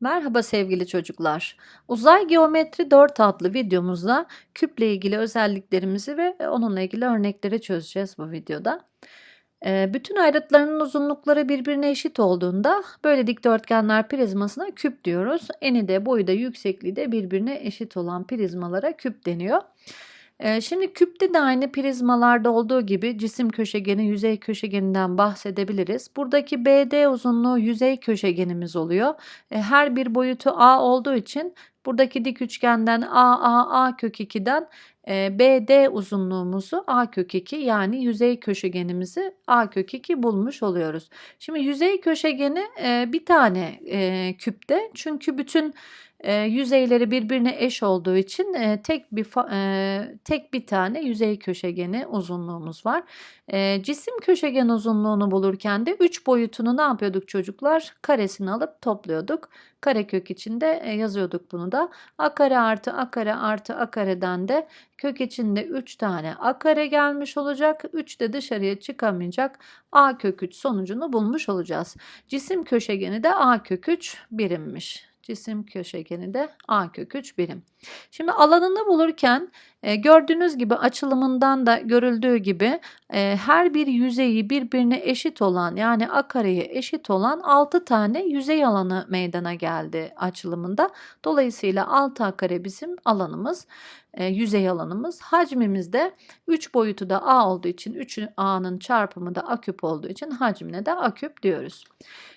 Merhaba sevgili çocuklar. Uzay Geometri 4 adlı videomuzda küple ilgili özelliklerimizi ve onunla ilgili örnekleri çözeceğiz bu videoda. Ee, Bütün ayrıtlarının uzunlukları birbirine eşit olduğunda böyle dikdörtgenler prizmasına küp diyoruz. Eni de boyu da yüksekliği de birbirine eşit olan prizmalara küp deniyor. Ee, Şimdi küpte de aynı prizmalarda olduğu gibi cisim köşegeni, yüzey köşegeninden bahsedebiliriz. Buradaki BD uzunluğu yüzey köşegenimiz oluyor. E, Her bir boyutu A olduğu için buradaki dik üçgenden A, A, A kök 2'den e, BD uzunluğumuzu A kök 2 yani yüzey köşegenimizi A kök 2 bulmuş oluyoruz. Şimdi yüzey köşegeni e, bir tane e, küpte çünkü bütün e, yüzeyleri birbirine eş olduğu için e, tek bir e, tek bir tane yüzey köşegeni uzunluğumuz var. E, cisim köşegen uzunluğunu bulurken de 3 boyutunu ne yapıyorduk çocuklar? Karesini alıp topluyorduk. Karekök içinde e, yazıyorduk bunu da. A kare artı A kare artı A kareden de kök içinde 3 tane A kare gelmiş olacak. 3 de dışarıya çıkamayacak. A kök 3 sonucunu bulmuş olacağız. Cisim köşegeni de A kök 3 birimmiş. Cisim köşegeni de A kök 3 birim. Şimdi alanını bulurken e, gördüğünüz gibi açılımından da görüldüğü gibi e, her bir yüzeyi birbirine eşit olan yani A kareye eşit olan 6 tane yüzey alanı meydana geldi açılımında. Dolayısıyla 6 A kare bizim alanımız, e, yüzey alanımız. Hacmimiz de 3 boyutu da A olduğu için 3 A'nın çarpımı da A küp olduğu için hacmine de A küp diyoruz.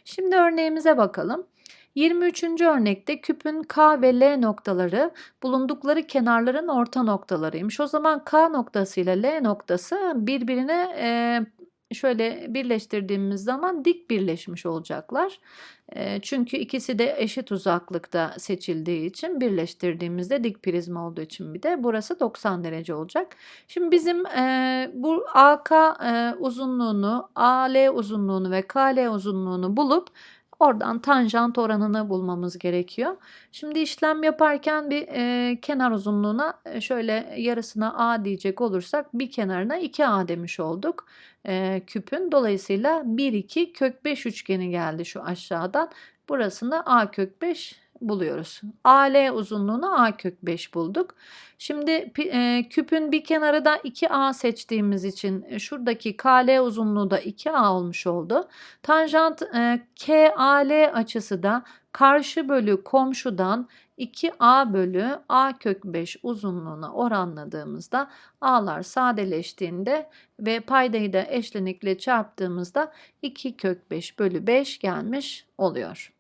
Şimdi örneğimize bakalım. 23. örnekte küpün K ve L noktaları bulundukları kenarların orta noktalarıymış. O zaman K noktası ile L noktası birbirine şöyle birleştirdiğimiz zaman dik birleşmiş olacaklar. Çünkü ikisi de eşit uzaklıkta seçildiği için birleştirdiğimizde dik prizma olduğu için bir de burası 90 derece olacak. Şimdi bizim e, bu AK e, uzunluğunu, AL uzunluğunu ve KL uzunluğunu bulup Oradan tanjant oranını bulmamız gerekiyor. Şimdi işlem yaparken bir e, kenar uzunluğuna e, şöyle yarısına A diyecek olursak bir kenarına 2A demiş olduk e, küpün. Dolayısıyla 1, 2 kök 5 üçgeni geldi şu aşağıdan. Burasını A kök 5 buluyoruz. AL uzunluğunu A kök 5 bulduk. Şimdi e, küpün bir kenarı da 2A seçtiğimiz için e, şuradaki KL uzunluğu da 2A olmuş oldu. Tanjant e, KAL açısı da karşı bölü komşudan 2A bölü A kök 5 uzunluğuna oranladığımızda A'lar sadeleştiğinde ve paydayı da eşlenikle çarptığımızda 2 kök 5 bölü 5 gelmiş oluyor.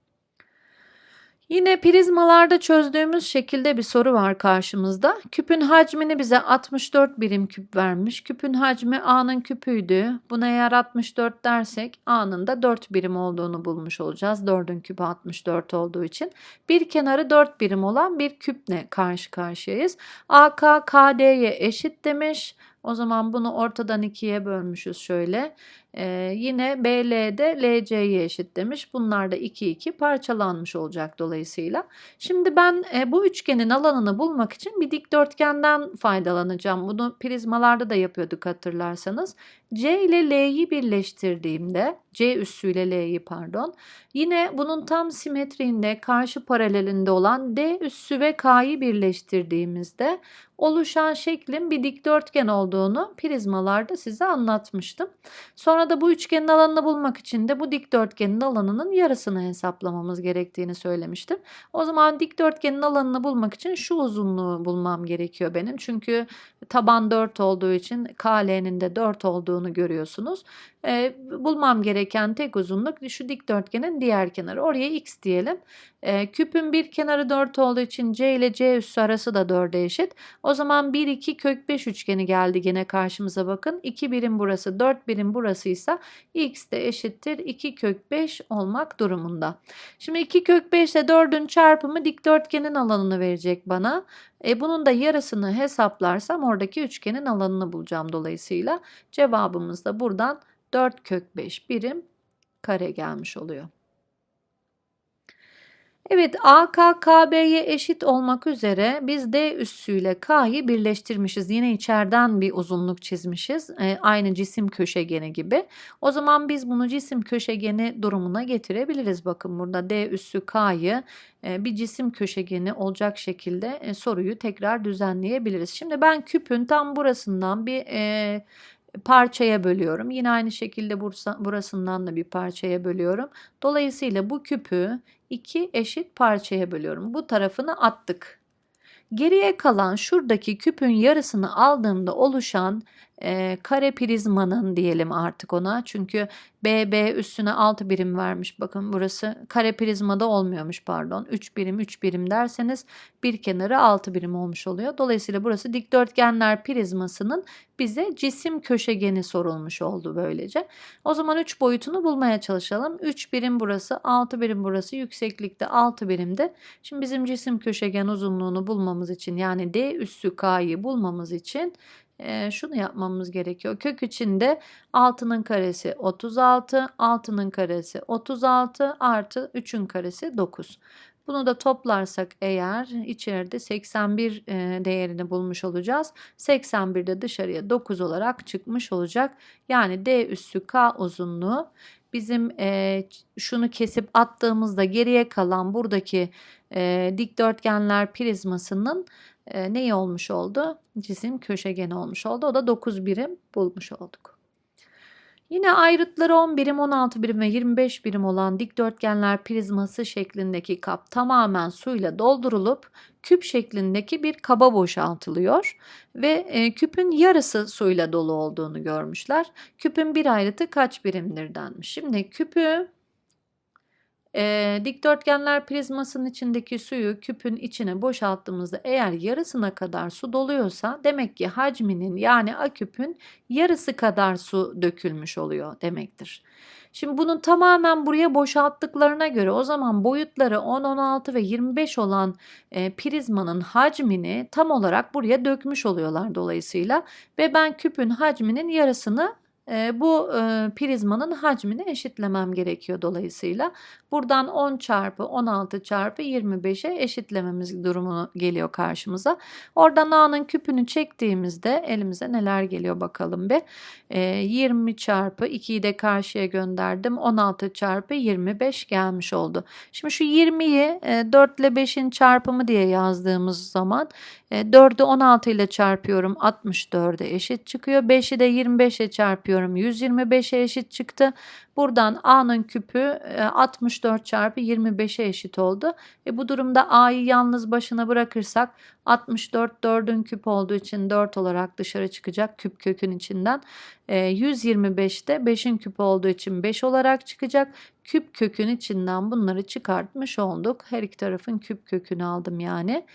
Yine prizmalarda çözdüğümüz şekilde bir soru var karşımızda. Küpün hacmini bize 64 birim küp vermiş. Küpün hacmi A'nın küpüydü. Buna eğer 64 dersek A'nın da 4 birim olduğunu bulmuş olacağız. 4'ün küpü 64 olduğu için. Bir kenarı 4 birim olan bir küple karşı karşıyayız. AK KD'ye eşit demiş. O zaman bunu ortadan ikiye bölmüşüz şöyle. Ee, yine BL'de LC'ye eşit demiş. Bunlar da 2 2 parçalanmış olacak dolayısıyla. Şimdi ben e, bu üçgenin alanını bulmak için bir dikdörtgenden faydalanacağım. Bunu prizmalarda da yapıyorduk hatırlarsanız. C ile L'yi birleştirdiğimde, C üssüyle L'yi pardon. Yine bunun tam simetriğinde karşı paralelinde olan D üssü ve K'yı birleştirdiğimizde oluşan şeklin bir dikdörtgen olduğunu prizmalarda size anlatmıştım. Sonra da bu üçgenin alanını bulmak için de bu dikdörtgenin alanının yarısını hesaplamamız gerektiğini söylemiştim. O zaman dikdörtgenin alanını bulmak için şu uzunluğu bulmam gerekiyor benim. Çünkü taban 4 olduğu için KL'nin de 4 olduğunu görüyorsunuz. E, bulmam gereken tek uzunluk şu dikdörtgenin diğer kenarı. Oraya x diyelim. E, küpün bir kenarı 4 olduğu için C ile C üssü arası da 4'e eşit. O zaman 1, 2 kök 5 üçgeni geldi yine karşımıza bakın. 2 birim burası 4 birim burasıysa x de eşittir 2 kök 5 olmak durumunda. Şimdi 2 kök 5 ile 4'ün çarpımı dikdörtgenin alanını verecek bana. E bunun da yarısını hesaplarsam oradaki üçgenin alanını bulacağım dolayısıyla. Cevabımız da buradan 4 kök 5 birim kare gelmiş oluyor. Evet AK KB'ye eşit olmak üzere biz D üssüyle K'yı birleştirmişiz. Yine içeriden bir uzunluk çizmişiz. E, aynı cisim köşegeni gibi. O zaman biz bunu cisim köşegeni durumuna getirebiliriz. Bakın burada D üssü K'yı e, bir cisim köşegeni olacak şekilde e, soruyu tekrar düzenleyebiliriz. Şimdi ben küpün tam burasından bir e, parçaya bölüyorum. Yine aynı şekilde burasından da bir parçaya bölüyorum. Dolayısıyla bu küpü iki eşit parçaya bölüyorum. Bu tarafını attık. Geriye kalan şuradaki küpün yarısını aldığımda oluşan e, kare prizmanın diyelim artık ona. Çünkü BB üstüne 6 birim vermiş. Bakın burası kare prizmada olmuyormuş pardon. 3 birim 3 birim derseniz bir kenarı 6 birim olmuş oluyor. Dolayısıyla burası dikdörtgenler prizmasının bize cisim köşegeni sorulmuş oldu böylece. O zaman 3 boyutunu bulmaya çalışalım. 3 birim burası 6 birim burası yükseklikte 6 birimde. Şimdi bizim cisim köşegen uzunluğunu bulmamız için yani D üssü K'yı bulmamız için e, şunu yapmamız gerekiyor. Kök içinde 6'nın karesi 36, 6'nın karesi 36 artı 3'ün karesi 9. Bunu da toplarsak eğer içeride 81 e, değerini bulmuş olacağız. 81 de dışarıya 9 olarak çıkmış olacak. Yani D üssü K uzunluğu bizim e, şunu kesip attığımızda geriye kalan buradaki e, dikdörtgenler prizmasının e, neyi olmuş oldu? Cisim köşegeni olmuş oldu. O da 9 birim bulmuş olduk. Yine ayrıtları 10 birim, 16 birim ve 25 birim olan dikdörtgenler prizması şeklindeki kap tamamen suyla doldurulup küp şeklindeki bir kaba boşaltılıyor ve e, küpün yarısı suyla dolu olduğunu görmüşler. Küpün bir ayrıtı kaç birimdir denmiş. Şimdi küpü e, dikdörtgenler prizmasının içindeki suyu küpün içine boşalttığımızda eğer yarısına kadar su doluyorsa demek ki hacminin yani a küpün yarısı kadar su dökülmüş oluyor demektir. Şimdi bunu tamamen buraya boşalttıklarına göre o zaman boyutları 10, 16 ve 25 olan e, prizmanın hacmini tam olarak buraya dökmüş oluyorlar dolayısıyla ve ben küpün hacminin yarısını bu prizmanın hacmini eşitlemem gerekiyor dolayısıyla. Buradan 10 çarpı 16 çarpı 25'e eşitlememiz durumu geliyor karşımıza. Oradan A'nın küpünü çektiğimizde elimize neler geliyor bakalım bir. 20 çarpı 2'yi de karşıya gönderdim. 16 çarpı 25 gelmiş oldu. Şimdi şu 20'yi 4 ile 5'in çarpımı diye yazdığımız zaman 4'ü 16 ile çarpıyorum 64'e eşit çıkıyor. 5'i de 25'e çarpıyorum 125'e eşit çıktı. Buradan A'nın küpü 64 çarpı 25'e eşit oldu. E bu durumda A'yı yalnız başına bırakırsak 64 4'ün küp olduğu için 4 olarak dışarı çıkacak küp kökün içinden. E, 125 de 5'in küp olduğu için 5 olarak çıkacak. Küp kökün içinden bunları çıkartmış olduk. Her iki tarafın küp kökünü aldım yani.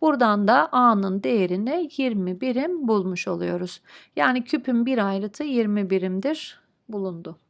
Buradan da A'nın değerini 20 birim bulmuş oluyoruz. Yani küpün bir ayrıtı 20 birimdir bulundu.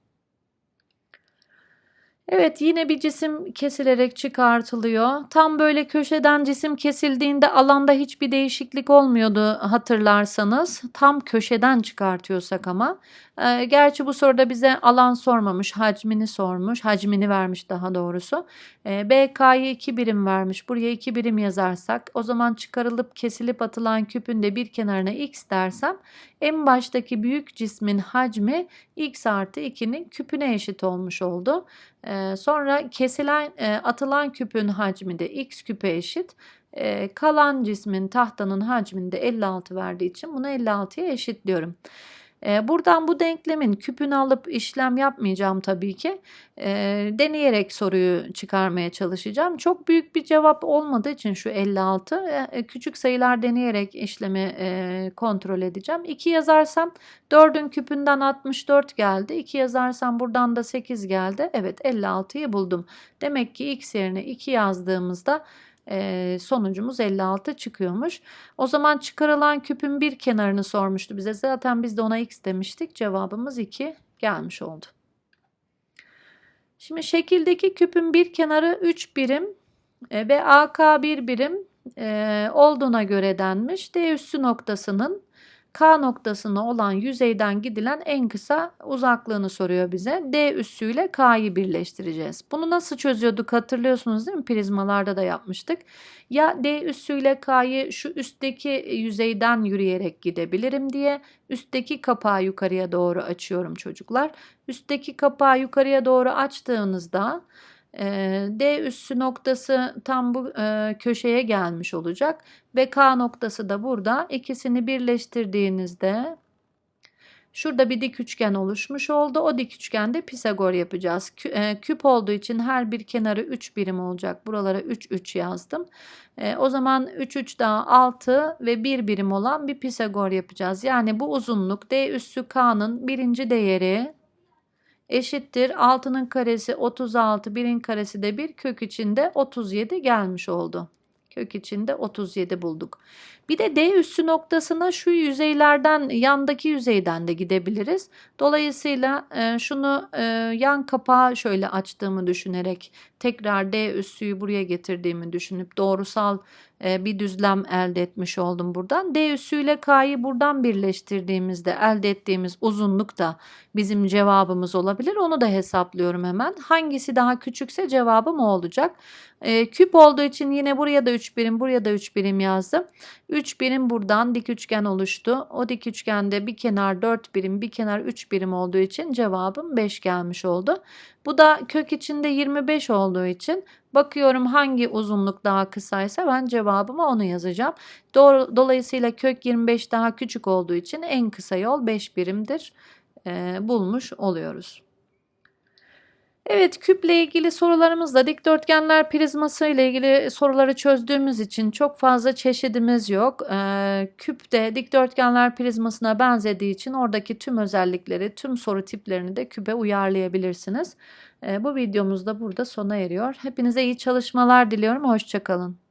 Evet yine bir cisim kesilerek çıkartılıyor. Tam böyle köşeden cisim kesildiğinde alanda hiçbir değişiklik olmuyordu hatırlarsanız. Tam köşeden çıkartıyorsak ama. E, gerçi bu soruda bize alan sormamış, hacmini sormuş, hacmini vermiş daha doğrusu. E, BK'yı 2 birim vermiş. Buraya 2 birim yazarsak o zaman çıkarılıp kesilip atılan küpün de bir kenarına x dersem en baştaki büyük cismin hacmi x artı 2'nin küpüne eşit olmuş oldu. E, sonra kesilen e, atılan küpün hacmi de x küpe eşit. E, kalan cismin tahtanın hacminde 56 verdiği için bunu 56'ya eşitliyorum. Buradan bu denklemin küpünü alıp işlem yapmayacağım tabii ki. deneyerek soruyu çıkarmaya çalışacağım. Çok büyük bir cevap olmadığı için şu 56 küçük sayılar deneyerek işlemi kontrol edeceğim. 2 yazarsam 4'ün küpünden 64 geldi. 2 yazarsam buradan da 8 geldi. Evet 56'yı buldum. Demek ki x yerine 2 yazdığımızda e, sonucumuz 56 çıkıyormuş. O zaman çıkarılan küpün bir kenarını sormuştu bize. Zaten biz de ona x demiştik. Cevabımız 2 gelmiş oldu. Şimdi şekildeki küpün bir kenarı 3 birim e, ve AK 1 birim e, olduğuna göre denmiş. D üssü noktasının K noktasına olan yüzeyden gidilen en kısa uzaklığını soruyor bize. D üssüyle K'yı birleştireceğiz. Bunu nasıl çözüyorduk hatırlıyorsunuz değil mi? Prizmalarda da yapmıştık. Ya D üssüyle K'yı şu üstteki yüzeyden yürüyerek gidebilirim diye üstteki kapağı yukarıya doğru açıyorum çocuklar. Üstteki kapağı yukarıya doğru açtığınızda D üssü noktası tam bu köşeye gelmiş olacak ve K noktası da burada. İkisini birleştirdiğinizde şurada bir dik üçgen oluşmuş oldu. O dik üçgende Pisagor yapacağız. Kü- Küp olduğu için her bir kenarı 3 birim olacak. Buralara 3 3 yazdım. O zaman 3 3 daha 6 ve 1 birim olan bir Pisagor yapacağız. Yani bu uzunluk D üssü K'nın birinci değeri eşittir 6'nın karesi 36 1'in karesi de 1 kök içinde 37 gelmiş oldu. Kök içinde 37 bulduk. Bir de D üssü noktasına şu yüzeylerden yandaki yüzeyden de gidebiliriz. Dolayısıyla e, şunu e, yan kapağı şöyle açtığımı düşünerek tekrar D üssüyü buraya getirdiğimi düşünüp doğrusal bir düzlem elde etmiş oldum buradan. D üssüyle K'yı buradan birleştirdiğimizde elde ettiğimiz uzunluk da bizim cevabımız olabilir. Onu da hesaplıyorum hemen. Hangisi daha küçükse cevabım o olacak. E, küp olduğu için yine buraya da 3 birim, buraya da 3 birim yazdım. 3 birim buradan dik üçgen oluştu. O dik üçgende bir kenar 4 birim, bir kenar 3 birim olduğu için cevabım 5 gelmiş oldu. Bu da kök içinde 25 olduğu için bakıyorum hangi uzunluk daha kısaysa ben cevabıma onu yazacağım. Doğru, dolayısıyla kök 25 daha küçük olduğu için en kısa yol 5 birimdir. Ee, bulmuş oluyoruz. Evet küple ilgili sorularımızla dikdörtgenler prizması ile ilgili soruları çözdüğümüz için çok fazla çeşidimiz yok. Ee, küp de dikdörtgenler prizmasına benzediği için oradaki tüm özellikleri, tüm soru tiplerini de küpe uyarlayabilirsiniz. Ee, bu videomuz da burada sona eriyor. Hepinize iyi çalışmalar diliyorum. Hoşçakalın.